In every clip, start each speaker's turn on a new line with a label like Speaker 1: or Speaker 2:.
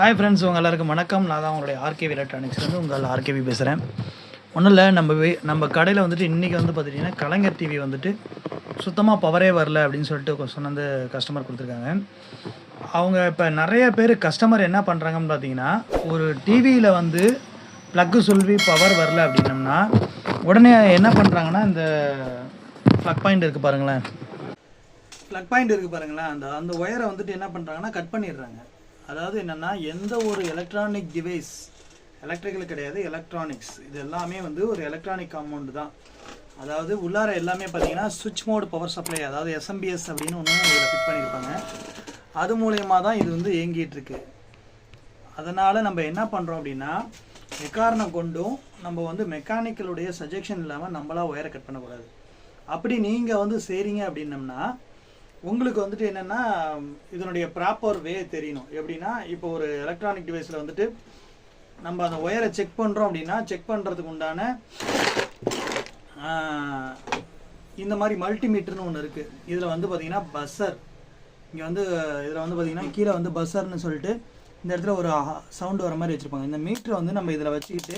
Speaker 1: Hi friends உங்கள் எல்லாருக்கும் வணக்கம். நான் தான் உங்களுடைய ஆர்கேவி எலக்ட்ரானிக்ஸ்லேருந்து உங்கள் ஆர்கேவி பேசுகிறேன் ஒன்றும் இல்லை நம்ம நம்ம கடையில் வந்துட்டு இன்றைக்கி வந்து பார்த்துட்டிங்கன்னா கலைஞர் டிவி வந்துட்டு சுத்தமாக பவரே வரல அப்படின்னு சொல்லிட்டு கொ- சொன்னது கஸ்டமர் கொடுத்துருக்காங்க. அவங்க இப்போ நிறைய பேர் கஸ்டமர் என்ன பண்ணுறாங்கன்னு பார்த்தீங்கன்னா ஒரு டிவியில் வந்து ப்ளக்கு சொல்லி பவர் வரல அப்படின்னம்னா உடனே என்ன பண்ணுறாங்கன்னா இந்த ப்ளக் பாயிண்ட் இருக்குது பாருங்களேன். ப்ளக் பாயிண்ட் இருக்குது பாருங்களேன். அந்த அந்த ஒயரை வந்துட்டு என்ன பண்ணுறாங்கன்னா கட் பண்ணிடுறாங்க. அதாவது என்னென்னா எந்த ஒரு எலக்ட்ரானிக் டிவைஸ் எலக்ட்ரிக்கல் கிடையாது எலக்ட்ரானிக்ஸ் இது எல்லாமே வந்து ஒரு எலக்ட்ரானிக் காம்பவுண்டு தான். அதாவது உள்ளார எல்லாமே பார்த்தீங்கன்னா சுவிட்ச் மோடு பவர் சப்ளை அதாவது எஸ்எம்பிஎஸ் அப்படின்னு ஒன்று இதில் ஃபிட் பண்ணியிருப்பாங்க. அது மூலயமா தான் இது வந்து இயங்கிகிட்ருக்கு அதனால் நம்ம என்ன பண்ணுறோம் அப்படின்னா எக்காரணம் கொண்டும் நம்ம வந்து மெக்கானிக்கலுடைய சஜெக்ஷன் இல்லாமல் நம்மளா ஒயரை கட் பண்ணக்கூடாது. அப்படி நீங்கள் வந்து செய்கிறீங்க அப்படின்னம்னா உங்களுக்கு வந்துட்டு என்னென்னா இதனுடைய ப்ராப்பர் வே தெரியணும். எப்படின்னா இப்போ ஒரு எலக்ட்ரானிக் டிவைஸில் வந்துட்டு நம்ம அந்த ஒயரை செக் பண்ணுறோம் அப்படின்னா செக் பண்ணுறதுக்கு உண்டான இந்த மாதிரி மல்டிமீட்டர்னு ஒன்று இருக்குது இதில் வந்து பார்த்தீங்கன்னா பஸ்ஸர் இங்கே வந்து இதில் வந்து பார்த்தீங்கன்னா கீழே வந்து பஸ்ஸர்னு சொல்லிட்டு இந்த இடத்துல ஒரு சவுண்டு வர மாதிரி வச்சுருப்பாங்க. இந்த மீட்டரை வந்து நம்ம இதில் வச்சுக்கிட்டு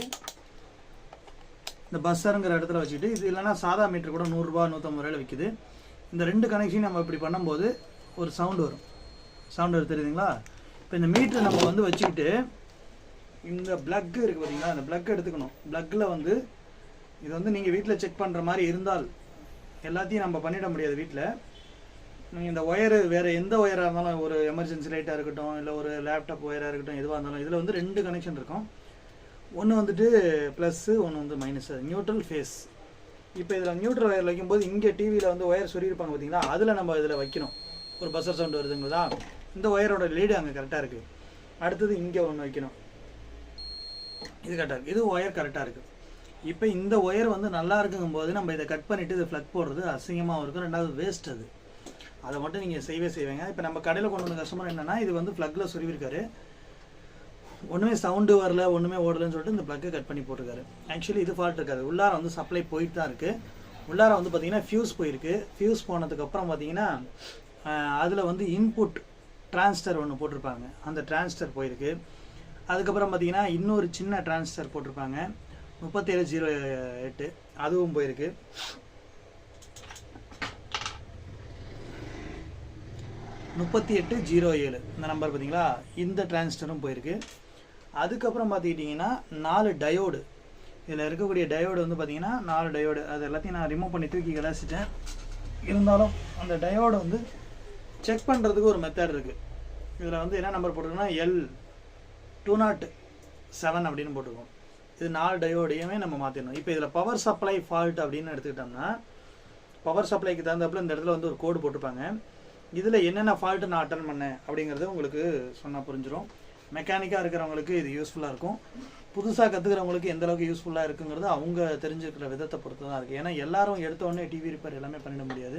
Speaker 1: இந்த பஸ்ஸருங்கிற இடத்துல வச்சுக்கிட்டு இது இல்லைன்னா சாதா மீட்டர் கூட நூறுரூபா நூற்றம்பது ரூபாயில் விற்கிது இந்த ரெண்டு கனெக்ஷன் நம்ம இப்படி பண்ணும்போது ஒரு சவுண்டு வரும். சவுண்டு வரும் தெரியுதுங்களா? இப்போ இந்த மீட்டரை நம்ம வந்து வச்சுக்கிட்டு இந்த பிளக் இருக்குது பார்த்தீங்களா அந்த பிளக் எடுத்துக்கணும். பிளக்கில் வந்து இது வந்து நீங்கள் வீட்டில் செக் பண்ணுற மாதிரி இருந்தால் எல்லாத்தையும் நம்ம பண்ணிட முடியாது வீட்டில் நீங்கள் இந்த ஒயரு வேறு எந்த ஒயராக இருந்தாலும் ஒரு எமர்ஜென்சி லைட்டாக இருக்கட்டும் இல்லை ஒரு லேப்டாப் ஒயராக இருக்கட்டும் எதுவாக இருந்தாலும் இதில் வந்து ரெண்டு கனெக்ஷன் இருக்கும். ஒன்று வந்துட்டு ப்ளஸ்ஸு ஒன்று வந்து மைனஸு நியூட்ரல் ஃபேஸ் இப்போ இதில் நியூட்ரல் ஒயர் வைக்கும்போது இங்கே டிவியில் வந்து ஒயர் சொல்லியிருப்பாங்க பார்த்தீங்களா அதில் நம்ம இதில் வைக்கணும். ஒரு பஸ்ஸர் சவுண்ட் வருதுங்களா? இந்த ஒயரோட லீடு அங்கே கரெக்டாக இருக்குது அடுத்தது இங்கே ஒன்று வைக்கணும். இது கரெக்டாக இருக்குது இது ஒயர் கரெக்டாக இருக்குது இப்போ இந்த ஒயர் வந்து நல்லா இருக்குங்கும்போது நம்ம இதை கட் பண்ணிவிட்டு இது ஃப்ளக் போடுறது அசிங்கமாகவும் இருக்கும். ரெண்டாவது வேஸ்ட் அது. அதை மட்டும் நீங்கள் செய்வே செய்வீங்க. இப்போ நம்ம கடையில் கொண்டு வந்த கஸ்டமர் என்னென்னா இது வந்து ஃப்ளக்கில் சொருவிருக்காரு ஒன்றுமே சவுண்டு வரல ஒன்றுமே ஓடலன்னு சொல்லிட்டு இந்த ப்ளக்கை கட் பண்ணி போட்டிருக்காரு. ஆக்சுவலி இது ஃபால்ட் இருக்காது. உள்ளார வந்து சப்ளை போயிட்டு தான் இருக்குது உள்ளார வந்து பார்த்தீங்கன்னா ஃபியூஸ் போயிருக்கு. ஃபியூஸ் போனதுக்கப்புறம் பார்த்தீங்கன்னா அதில் வந்து இன்புட் டிரான்ஸ்டர் ஒன்று போட்டிருப்பாங்க. அந்த டிரான்ஸ்டர் போயிருக்கு. அதுக்கப்புறம் பார்த்தீங்கன்னா இன்னொரு சின்ன டிரான்ஸ்டர் போட்டிருப்பாங்க. முப்பத்தேழு ஜீரோ எட்டு. அதுவும் போயிருக்கு. முப்பத்தி எட்டு ஜீரோ ஏழு. இந்த நம்பர் பார்த்தீங்களா இந்த டிரான்ஸ்டரும் போயிருக்கு. அதுக்கப்புறம் பார்த்துக்கிட்டிங்கன்னா நாலு டயோடு இதில் இருக்கக்கூடிய டயோடு வந்து பார்த்தீங்கன்னா நாலு டயோடு அது எல்லாத்தையும் நான் ரிமூவ் பண்ணி தூக்கி கிடச்சிட்டேன் இருந்தாலும் அந்த டயோடு வந்து செக் பண்ணுறதுக்கு ஒரு மெத்தட் இருக்குது இதில் வந்து என்ன நம்பர் போட்டிருக்குன்னா எல் டூ நாட் செவன் அப்படின்னு போட்டிருக்கோம். இது நாலு டயோடையுமே நம்ம மாற்றிடணும் இப்போ இதில் பவர் சப்ளை ஃபால்ட் அப்படின்னு எடுத்துக்கிட்டோம்னா பவர் சப்ளைக்கு தகுந்தாப்புல இந்த இடத்துல வந்து ஒரு கோடு போட்டிருப்பாங்க. இதில் என்னென்ன ஃபால்ட்டு நான் அட்டன் பண்ணேன் அப்படிங்கிறது உங்களுக்கு சொன்னால் புரிஞ்சிடும் மெக்கானிக்காக இருக்கிறவங்களுக்கு இது யூஸ்ஃபுல்லாக இருக்கும். புதுசாக கற்றுக்கிறவங்களுக்கு எந்த அளவுக்கு யூஸ்ஃபுல்லாக இருக்குங்கிறது அவங்க தெரிஞ்சுக்கிற விதத்தை பொறுத்து தான் இருக்குது ஏன்னா எல்லாரும் எடுத்த உடனே டிவி ரிப்பேர் எல்லாமே பண்ணிட முடியாது.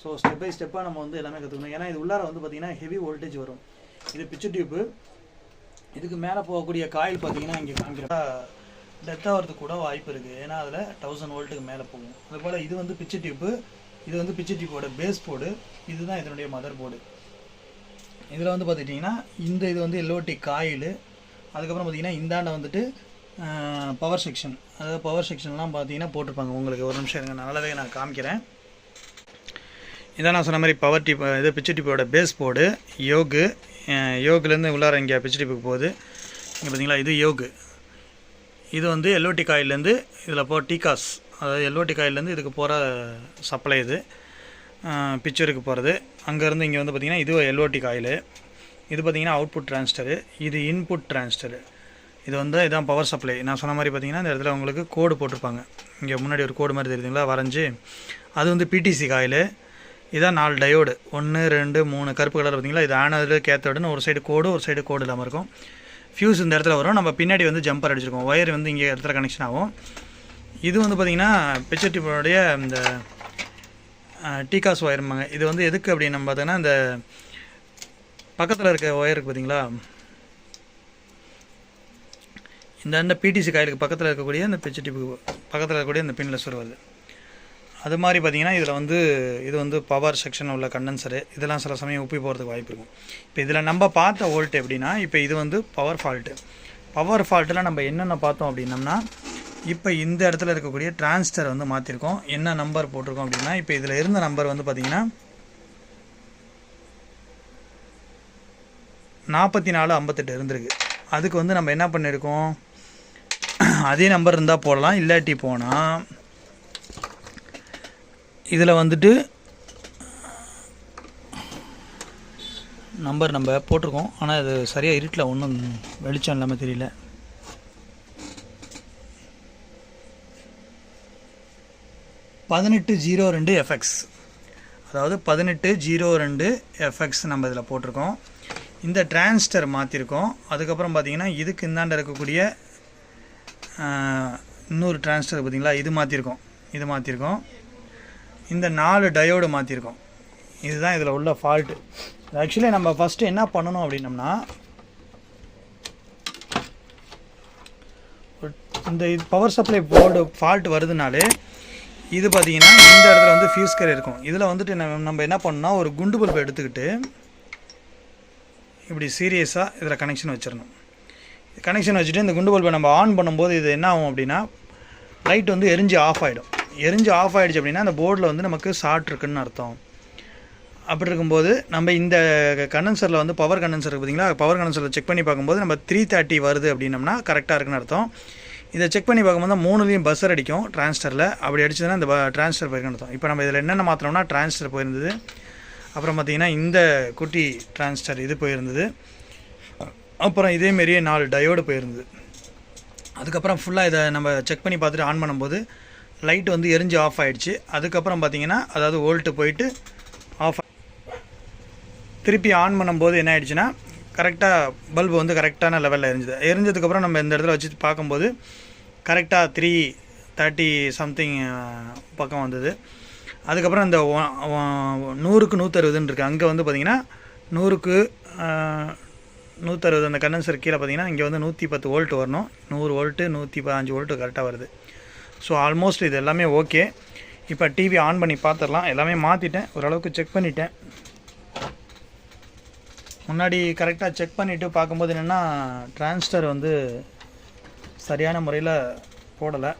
Speaker 1: ஸோ ஸ்டெப் பை ஸ்டெப்பாக நம்ம வந்து எல்லாமே கற்றுக்கணும் ஏன்னா இது உள்ளார வந்து பார்த்திங்கன்னா ஹெவி வோல்டேஜ் வரும். இது பிச்சு டியூப்பு இதுக்கு மேலே போகக்கூடிய காயில் பார்த்தீங்கன்னா இங்கே காமிக்கிறா டெத் ஆகிறதுக்கு கூட வாய்ப்பு இருக்குது ஏன்னா அதில் தௌசண்ட் வோல்ட்டுக்கு மேலே போகும். அதுபோல் இது வந்து பிச்சு டியூப்பு இது வந்து பிச்சு டியூப்போட பேஸ் போர்டு இதுதான் இதனுடைய மதர் போர்டு இதில் வந்து பார்த்துட்டிங்கன்னா இந்த இது வந்து எல்லோட்டி காயில் அதுக்கப்புறம் பார்த்தீங்கன்னா இந்தாண்ட வந்துட்டு பவர் செக்ஷன் அதாவது பவர் செக்ஷன்லாம் பார்த்தீங்கன்னா போட்டிருப்பாங்க. உங்களுக்கு ஒரு நிமிஷம் இருங்க நல்லாவே நான் காமிக்கிறேன். இதான் நான் சொன்ன மாதிரி பவர் டிப் இது பிச்சு டிப்போட பேஸ் போர்டு யோகு யோகுலேருந்து உள்ளார இங்கே பிச்சு டிப்புக்கு போகுது. இங்கே பார்த்தீங்களா இது யோகு. இது வந்து எல்லோட்டி காயிலேருந்து இதில் போ டீகாஸ் அதாவது எல்லோட்டி காயிலேருந்து இதுக்கு போகிற சப்ளை இது. பிக்சருக்கு போகிறது அங்கேருந்து இங்கே வந்து பார்த்திங்கன்னா இது எல்ஓடி காயில் இது பார்த்திங்கன்னா அவுட்புட் டிரான்ஸ்டரு இது இன்புட் டிரான்ஸ்டரு இது வந்து இதான் பவர் சப்ளை நான் சொன்ன மாதிரி பார்த்தீங்கன்னா இந்த இடத்துல உங்களுக்கு கோடு போட்டிருப்பாங்க. இங்கே முன்னாடி ஒரு கோடு மாதிரி தெரியுதுங்களா? வரைஞ்சி. அது வந்து பிடிசி காயில் இதான் நாலு டயோடு ஒன்று ரெண்டு மூணு. கருப்பு கலர் பார்த்தீங்களா இது ஆனது கேத்தோடுன்னு ஒரு சைடு கோடு ஒரு சைடு கோடு இல்லாமல் இருக்கும். ஃபியூஸ் இந்த இடத்துல வரும். நம்ம பின்னாடி வந்து ஜம்பர் அடிச்சிருக்கோம். ஒயர் வந்து இங்கே இடத்துல கனெக்ஷன் ஆகும். இது வந்து பார்த்திங்கன்னா பிச்சர் டிப்போடைய இந்த டீகாஸ் ஒயர்மாங்க இது வந்து எதுக்கு அப்படின்னு நம்ம பார்த்தோன்னா இந்த பக்கத்தில் இருக்க ஒயர் இருக்குது பார்த்தீங்களா இந்த அந்த பிடிசி காயிலுக்கு பக்கத்தில் இருக்கக்கூடிய இந்த பிச்சு பக்கத்தில் இருக்கக்கூடிய இந்த பின்னில் சொருவது அது மாதிரி பார்த்தீங்கன்னா இதில் வந்து இது வந்து பவர் செக்ஷன் உள்ள கண்டென்சரு இதெல்லாம் சில சமயம் உப்பி போகிறதுக்கு வாய்ப்பு இருக்கும். இப்போ இதில் நம்ம பார்த்த வோல்ட் எப்படின்னா இப்போ இது வந்து பவர் ஃபால்ட்டு பவர் ஃபால்ட்டில் நம்ம என்னென்ன பார்த்தோம் அப்படின்னம்னா இப்போ இந்த இடத்துல இருக்கக்கூடிய டிரான்ஸ்டர் வந்து மாற்றிருக்கோம் என்ன நம்பர் போட்டிருக்கோம் அப்படின்னா இப்போ இதில் இருந்த நம்பர் வந்து பார்த்திங்கன்னா நாற்பத்தி நாலு ஐம்பத்தெட்டு இருந்திருக்கு. அதுக்கு வந்து நம்ம என்ன பண்ணியிருக்கோம் அதே நம்பர் இருந்தால் போடலாம் இல்லாட்டி போனால் இதில் வந்துட்டு நம்பர் நம்ம போட்டிருக்கோம். ஆனால் அது சரியாக இருட்டில் ஒன்றும் வெளிச்சம் இல்லாமல் தெரியல. பதினெட்டு ஜீரோ ரெண்டு எஃப்எக்ஸ் அதாவது பதினெட்டு ஜீரோ ரெண்டு எஃப்எக்ஸ் நம்ம இதில் போட்டிருக்கோம். இந்த டிரான்ஸ்டர் மாற்றிருக்கோம் அதுக்கப்புறம் பார்த்தீங்கன்னா இதுக்கு இந்தாண்ட இருக்கக்கூடிய இன்னொரு டிரான்ஸ்டர் பார்த்தீங்களா இது மாற்றிருக்கோம் இது மாற்றிருக்கோம் இந்த நாலு டயோடு மாற்றிருக்கோம் இதுதான் இதில் உள்ள ஃபால்ட்டு ஆக்சுவலி நம்ம ஃபஸ்ட்டு என்ன பண்ணணும் அப்படின்னம்னா இந்த இது பவர் சப்ளை போர்டு ஃபால்ட் வருதுனாலே இது பார்த்தீங்கன்னா இந்த இடத்துல வந்து ஃபியூஸ்கர் இருக்கும். இதில் வந்துட்டு நம்ம நம்ம என்ன பண்ணோம்னா ஒரு குண்டு பல்ப் எடுத்துக்கிட்டு இப்படி சீரியஸாக இதில் கனெக்ஷன் வச்சிடணும். கனெக்ஷன் வச்சுட்டு இந்த குண்டு பல்பை நம்ம ஆன் பண்ணும்போது இது என்ன ஆகும் அப்படின்னா லைட் வந்து எரிஞ்சு ஆஃப் ஆகிடும் எரிஞ்சு ஆஃப் ஆகிடுச்சு அப்படின்னா அந்த போர்டில் வந்து நமக்கு ஷார்ட் இருக்குன்னு அர்த்தம். அப்படி இருக்கும்போது நம்ம இந்த கண்டென்சரில் வந்து பவர் கண்டென்சர் பார்த்தீங்களா பவர் கண்டென்சரில் செக் பண்ணி பார்க்கும்போது நம்ம த்ரீ தேர்ட்டி வருது அப்படின்னம்னா கரெக்டாக இருக்குன்னு அர்த்தம். இதை செக் பண்ணி பார்க்கும்போது மூணுலேயும் பஸ்ஸர் அடிக்கும் டிரான்ஸ்டரில் அப்படி அடிச்சதுன்னா இந்த டிரான்ஸ்டர் போயிருக்குன்னு அர்த்தம். இப்போ நம்ம இதில் என்னென்ன மாத்திரம்னா டிரான்ஸ்டர் போயிருந்தது. அப்புறம் பார்த்தீங்கன்னா இந்த குட்டி டிரான்ஸ்டர் இது போயிருந்தது. அப்புறம் இதேமாரியே நாலு டயோடு போயிருந்தது. அதுக்கப்புறம் ஃபுல்லாக இதை நம்ம செக் பண்ணி பார்த்துட்டு ஆன் பண்ணும்போது லைட் வந்து எரிஞ்சு ஆஃப் ஆகிடுச்சு அதுக்கப்புறம் பார்த்தீங்கன்னா அதாவது ஓல்ட்டு போயிட்டு திருப்பி ஆன் பண்ணும்போது என்ன ஆயிடுச்சுன்னா கரெக்டாக பல்பு வந்து கரெக்டான லெவலில் எரிஞ்சுது எரிஞ்சதுக்கப்புறம் நம்ம இந்த இடத்துல வச்சு பார்க்கும்போது கரெக்டாக த்ரீ தேர்ட்டி சம்திங் பக்கம் வந்தது. அதுக்கப்புறம் இந்த நூறுக்கு நூற்றறுபதுன்னு இருக்குது அங்கே வந்து பார்த்திங்கன்னா நூறுக்கு நூற்றறுபது அந்த கண்டென்சர் கீழே பார்த்தீங்கன்னா இங்கே வந்து நூற்றி பத்து வோல்ட் வரணும். நூறு வோல்ட்டு நூற்றி பதினஞ்சு வோல்ட்டு கரெக்டாக வருது. ஸோ ஆல்மோஸ்ட் இது எல்லாமே ஓகே இப்போ டிவி ஆன் பண்ணி பார்த்துடலாம். எல்லாமே மாற்றிட்டேன் ஓரளவுக்கு செக் பண்ணிட்டேன். முன்னாடி கரெக்டாக செக் பண்ணிவிட்டு பார்க்கும்போது என்னென்னா டிரான்ஸ்டர் வந்து சரியான முறையில் போடலை.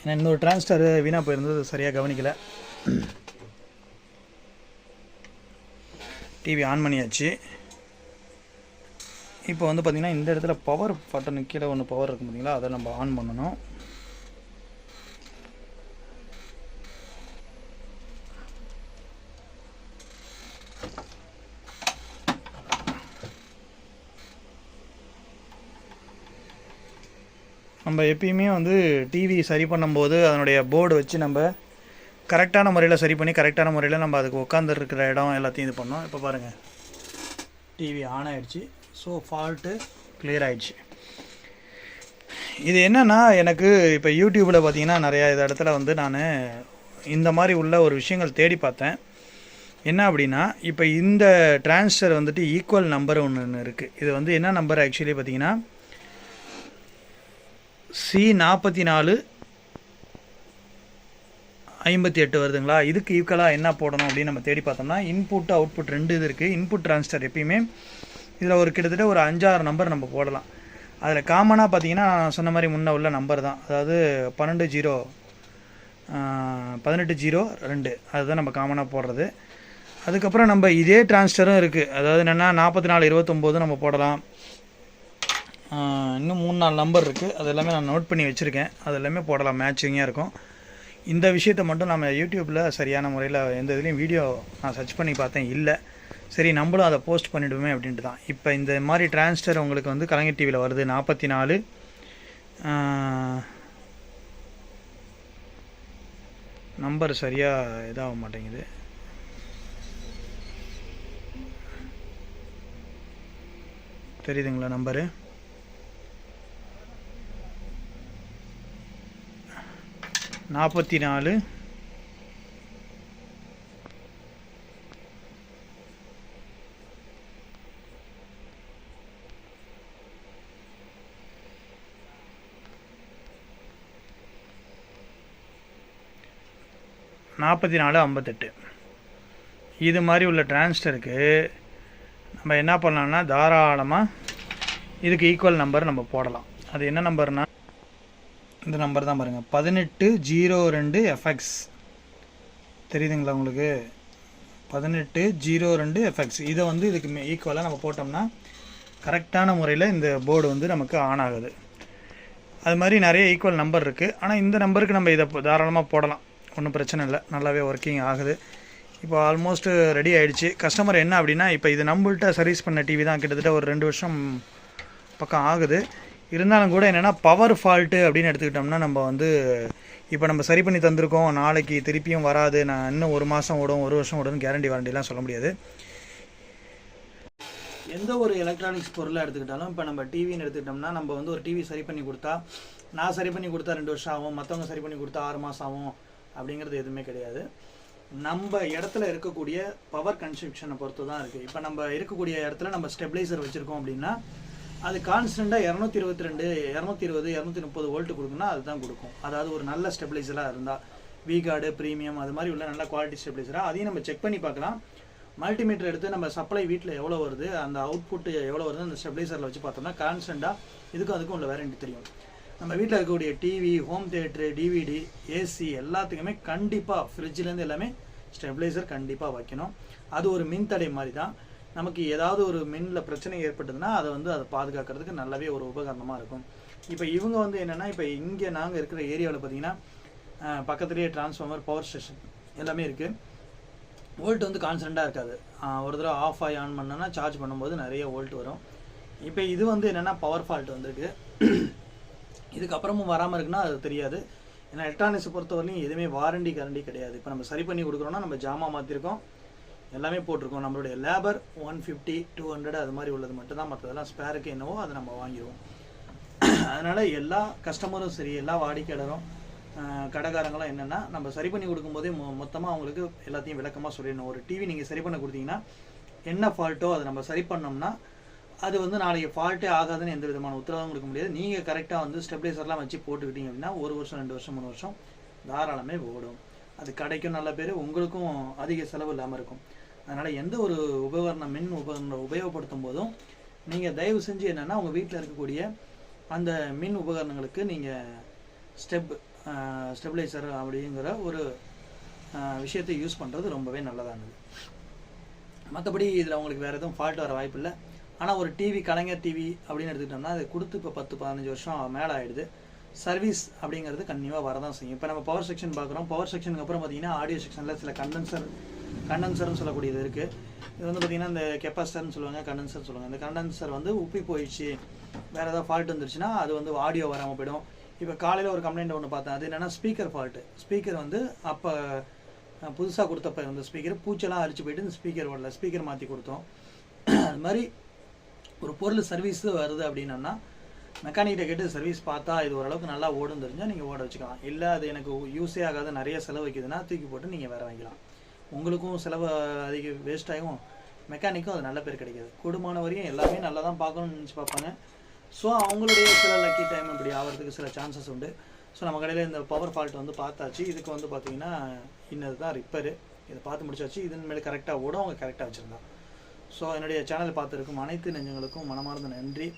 Speaker 1: ஏன்னா இன்னொரு டிரான்ஸ்டர் வீணாக போயிருந்தது சரியாக கவனிக்கலை. டிவி ஆன் பண்ணியாச்சு. இப்போ வந்து பார்த்திங்கன்னா இந்த இடத்துல பவர் பட்டனு கீழே ஒன்று பவர் இருக்கும் பார்த்தீங்களா அதை நம்ம ஆன் பண்ணணும். நம்ம எப்பயுமே வந்து டிவி சரி பண்ணும்போது அதனுடைய போர்டு வச்சு நம்ம கரெக்டான முறையில் சரி பண்ணி கரெக்டான முறையில் நம்ம அதுக்கு உட்காந்துருக்கிற இடம் எல்லாத்தையும் இது பண்ணோம். இப்போ பாருங்கள் டிவி ஆன் ஆகிடுச்சு ஸோ ஃபால்ட்டு கிளியர் ஆகிடுச்சு இது என்னென்னா எனக்கு இப்போ யூடியூப்பில் பார்த்தீங்கன்னா நிறையா இது இடத்துல வந்து நான் இந்த மாதிரி உள்ள ஒரு விஷயங்கள் தேடி பார்த்தேன். என்ன அப்படின்னா இப்போ இந்த டிரான்ஸ்ஃபர் வந்துட்டு ஈக்குவல் நம்பர் ஒன்று ஒன்று இருக்குது இது வந்து என்ன நம்பர் ஆக்சுவலி பார்த்தீங்கன்னா சி நாற்பத்தி நாலு ஐம்பத்தி எட்டு வருதுங்களா? இதுக்கு ஈக்குவலாக என்ன போடணும் அப்படின்னு நம்ம தேடி பார்த்தோம்னா இன்புட் அவுட்புட் ரெண்டு இது இருக்குது இன்புட் டிரான்ஸ்டர் எப்பயுமே இதில் ஒரு கிட்டத்தட்ட ஒரு அஞ்சாறு நம்பர் நம்ம போடலாம். அதில் காமனாக பார்த்தீங்கன்னா நான் சொன்ன மாதிரி முன்ன உள்ள நம்பர் தான். அதாவது பன்னெண்டு ஜீரோ பதினெட்டு ஜீரோ ரெண்டு. அதுதான் நம்ம காமனாக போடுறது. அதுக்கப்புறம் நம்ம இதே டிரான்ஸ்டரும் இருக்குது அதாவது என்னென்னா நாற்பத்தி நாலு இருபத்தொம்போது நம்ம போடலாம். இன்னும் மூணு நாலு நம்பர் இருக்குது அது எல்லாமே நான் நோட் பண்ணி வச்சுருக்கேன். அது எல்லாமே போடலாம். மேட்சிங்காக இருக்கும். இந்த விஷயத்தை மட்டும் நம்ம யூடியூப்பில் சரியான முறையில் எந்த இதுலேயும் வீடியோ நான் சர்ச் பண்ணி பார்த்தேன். இல்லை. சரி நம்மளும் அதை போஸ்ட் பண்ணிவிடுவோமே அப்படின்ட்டு தான். இப்போ இந்த மாதிரி டிரான்ஸ்டர் உங்களுக்கு வந்து கலைஞர் டிவியில் வருது. நாற்பத்தி நாலு. நம்பர் சரியாக இதாக மாட்டேங்குது. தெரியுதுங்களா நம்பரு நாற்பத்தி நாலு நாற்பத்தி நாலு ஐம்பத்தெட்டு. இது மாதிரி உள்ள டிரான்ஸ்டருக்கு நம்ம என்ன பண்ணலாம்னா தாராளமாக இதுக்கு ஈக்குவல் நம்பர் நம்ம போடலாம். அது என்ன நம்பர்னா இந்த நம்பர் தான் பாருங்கள் பதினெட்டு ஜீரோ ரெண்டு எஃப்எக்ஸ் தெரியுதுங்களா உங்களுக்கு? பதினெட்டு ஜீரோ ரெண்டு எஃப்எக்ஸ் இதை வந்து இதுக்கு ஈக்குவலாக நம்ம போட்டோம்னா கரெக்டான முறையில் இந்த போர்டு வந்து நமக்கு ஆன் ஆகுது. அது மாதிரி நிறைய ஈக்குவல் நம்பர் இருக்குது ஆனால் இந்த நம்பருக்கு நம்ம இதை தாராளமாக போடலாம். ஒன்றும் பிரச்சனை இல்லை. நல்லாவே ஒர்க்கிங் ஆகுது. இப்போ ஆல்மோஸ்ட் ரெடி ஆகிடுச்சு கஸ்டமர் என்ன அப்படின்னா இப்போ இது நம்மள்ட்ட சர்வீஸ் பண்ண டிவி தான். கிட்டத்தட்ட ஒரு ரெண்டு வருஷம் பக்கம் ஆகுது. இருந்தாலும் கூட என்னென்னா பவர் ஃபால்ட்டு அப்படின்னு எடுத்துக்கிட்டோம்னா நம்ம வந்து இப்போ நம்ம சரி பண்ணி தந்திருக்கோம் நாளைக்கு திருப்பியும் வராது நான் இன்னும் ஒரு மாதம் ஓடும் ஒரு வருஷம் ஓடும் கேரண்டி வாரண்டிலாம் சொல்ல முடியாது. எந்த ஒரு எலக்ட்ரானிக்ஸ் பொருளை எடுத்துக்கிட்டாலும் இப்போ நம்ம டிவின்னு எடுத்துக்கிட்டோம்னா நம்ம வந்து ஒரு டிவி சரி பண்ணி கொடுத்தா நான் சரி பண்ணி கொடுத்தா ரெண்டு வருஷம் ஆகும் மற்றவங்க சரி பண்ணி கொடுத்தா ஆறு மாதம் ஆகும் அப்படிங்கிறது எதுவுமே கிடையாது. நம்ம இடத்துல இருக்கக்கூடிய பவர் கன்சப்ஷனை பொறுத்து தான் இருக்குது இப்போ நம்ம இருக்கக்கூடிய இடத்துல நம்ம ஸ்டெபிளைசர் வச்சுருக்கோம் அப்படின்னா அது கான்ஸ்டண்ட்டாக இரநூத்தி இருபத்தி ரெண்டு இரநூத்தி இருபது இரநூத்தி முப்பது வோல்ட்டு கொடுக்குன்னா அதுதான் கொடுக்கும். அதாவது ஒரு நல்ல ஸ்டெபிளைசராக இருந்தால் வி கார்டு ப்ரீமியம் அது மாதிரி உள்ள நல்ல குவாலிட்டி ஸ்டெபிளைசராக அதையும் நம்ம செக் பண்ணி பார்க்கலாம். மல்டிமீட்டர் எடுத்து நம்ம சப்ளை வீட்டில் எவ்வளோ வருது அந்த அவுட்புட்டு எவ்வளோ வருது அந்த ஸ்டெபிளைசரில் வச்சு பார்த்தோம்னா கான்ஸ்டண்ட்டாக இதுக்கும் அதுக்கும் உள்ள வேரண்டி தெரியும். நம்ம வீட்டில் இருக்கக்கூடிய TV home theatre DVD AC எல்லாத்துக்குமே கண்டிப்பாக ஃப்ரிட்ஜிலேருந்து எல்லாமே ஸ்டெபிளைசர் கண்டிப்பாக வைக்கணும். அது ஒரு மின்தடை மாதிரி தான். நமக்கு ஏதாவது ஒரு மின்னில் பிரச்சனை ஏற்பட்டதுன்னா அதை வந்து அதை பாதுகாக்கிறதுக்கு நல்லாவே ஒரு உபகரணமாக இருக்கும். இப்போ இவங்க வந்து என்னென்னா இப்போ இங்கே நாங்கள் இருக்கிற ஏரியாவில் பார்த்தீங்கன்னா பக்கத்துலேயே டிரான்ஸ்ஃபார்மர் பவர் ஸ்டேஷன் எல்லாமே இருக்குது வோல்ட் வந்து கான்ஸ்டண்ட்டாக இருக்காது. ஒரு தடவை ஆஃப் ஆகி ஆன் பண்ணோன்னா சார்ஜ் பண்ணும்போது நிறைய வோல்ட் வரும். இப்போ இது வந்து என்னென்னா பவர் ஃபால்ட் வந்திருக்கு. இதுக்கப்புறமும் வராமல் இருக்குன்னா அது தெரியாது. ஏன்னா எலக்ட்ரானிக்ஸ் பொறுத்தவரையும் எதுவுமே வாரண்டி கேரண்டி கிடையாது. இப்போ நம்ம சரி பண்ணி கொடுக்குறோன்னா நம்ம ஜாமா மாற்றிருக்கோம் எல்லாமே போட்டிருக்கோம். நம்மளுடைய labour one fifty two hundred அது மாதிரி உள்ளது மட்டும்தான். மற்றதெல்லாம் ஸ்பேருக்கு என்னவோ அதை நம்ம வாங்கிடுவோம். அதனால் எல்லா கஸ்டமரும் சரி எல்லா வாடிக்கையாளரும் கடைக்காரங்களாம் கடைக்காரங்களும் என்னென்னா நம்ம சரி பண்ணி கொடுக்கும்போதே மொ மொத்தமாக அவங்களுக்கு எல்லாத்தையும் விளக்கமாக சொல்லிடணும். ஒரு டிவி நீங்கள் சரி பண்ண கொடுத்தீங்கன்னா என்ன ஃபால்ட்டோ அதை நம்ம சரி பண்ணோம்னா அது வந்து நாளைக்கு ஃபால்ட்டே ஆகாதுன்னு எந்த விதமான உத்தரவாதம் கொடுக்க முடியாது. நீங்கள் கரெக்டாக வந்து ஸ்டெப்லைசர்லாம் வச்சு போட்டுக்கிட்டீங்க அப்படின்னா ஒரு வருஷம் ரெண்டு வருஷம் மூணு வருஷம் தாராளமே ஓடும். அது கடைக்கும் நல்ல பேர் உங்களுக்கும் அதிக செலவு இல்லாமல் இருக்கும். அதனால் எந்த ஒரு உபகரணம் மின் உபகரணம் உபயோகப்படுத்தும் போதும் நீங்கள் தயவு செஞ்சு என்னென்னா உங்கள் வீட்டில் இருக்கக்கூடிய அந்த மின் உபகரணங்களுக்கு நீங்கள் ஸ்டெப் ஸ்டெபிலைசர் அப்படிங்கிற ஒரு விஷயத்தை யூஸ் பண்ணுறது ரொம்பவே நல்லதானது. மற்றபடி இதில் உங்களுக்கு வேறு எதுவும் ஃபால்ட் வர வாய்ப்பு இல்லை. ஆனால் ஒரு டிவி கலைஞர் டிவி அப்படின்னு எடுத்துக்கிட்டோம்னா அது கொடுத்து இப்போ பத்து பதினஞ்சு வருஷம் மேலே ஆகிடுது சர்வீஸ் அப்படிங்கிறது கண்டிப்பாக வரதான் செய்யும். இப்போ நம்ம பவர் செக்ஷன் பார்க்குறோம். பவர் செக்ஷனுக்கு அப்புறம் பார்த்தீங்கன்னா ஆடியோ செக்ஷனில் சில கண்டென்சர் கண்டென்சர்னு சொல்லக்கூடியது இருக்குது இது வந்து பார்த்தீங்கன்னா இந்த கெப்பாசிட்டர்னு சொல்லுவாங்க கண்டென்சர் சொல்லுவாங்க. இந்த கண்டென்சர் வந்து உப்பி போயிடுச்சு. வேறு ஏதாவது ஃபால்ட் வந்துருச்சுன்னா அது வந்து ஆடியோ வராமல் போயிடும். இப்போ காலையில் ஒரு கம்ப்ளைண்ட் ஒன்று பார்த்தேன். அது என்னென்னா ஸ்பீக்கர் ஃபால்ட்டு ஸ்பீக்கர் வந்து அப்போ புதுசாக கொடுத்தப்ப இருந்த ஸ்பீக்கர் பூச்செல்லாம் அரிச்சு போயிட்டு இந்த ஸ்பீக்கர் ஓடல. ஸ்பீக்கர் மாற்றி கொடுத்தோம். அது மாதிரி ஒரு பொருள் சர்வீஸ் வருது அப்படின்னம்னா மெக்கானிக்கிட்ட கேட்டு சர்வீஸ் பார்த்தா இது ஓரளவுக்கு நல்லா ஓடும் தெரிஞ்சால் நீங்கள் ஓட வச்சுக்கலாம். இல்லை அது எனக்கு யூஸே ஆகாத நிறைய செலவு வைக்குதுன்னா தூக்கி போட்டு நீங்கள் வேறு வாங்கிக்கலாம். உங்களுக்கும் செலவு அதிக வேஸ்ட் ஆகும். மெக்கானிக்கும் அது நல்ல பேர் கிடைக்காது. கூடுமான வரையும் எல்லாமே நல்லா தான் பார்க்கணும்னு நினச்சி பார்ப்பாங்க. ஸோ அவங்களுடைய சில லக்கி டைம் இப்படி ஆகிறதுக்கு சில சான்சஸ் உண்டு. ஸோ நம்ம கடையில் இந்த பவர் ஃபால்ட் வந்து பார்த்தாச்சு. இதுக்கு வந்து பார்த்தீங்கன்னா இன்னது தான் ரிப்பேரு இதை பார்த்து முடிச்சாச்சு. இதன் மேலே கரெக்டாக ஓட அவங்க கரெக்டாக வச்சுருந்தா. ஸோ என்னுடைய சேனல் பார்த்துருக்கும் அனைத்து நெஞ்சங்களுக்கும் மனமார்ந்த நன்றி.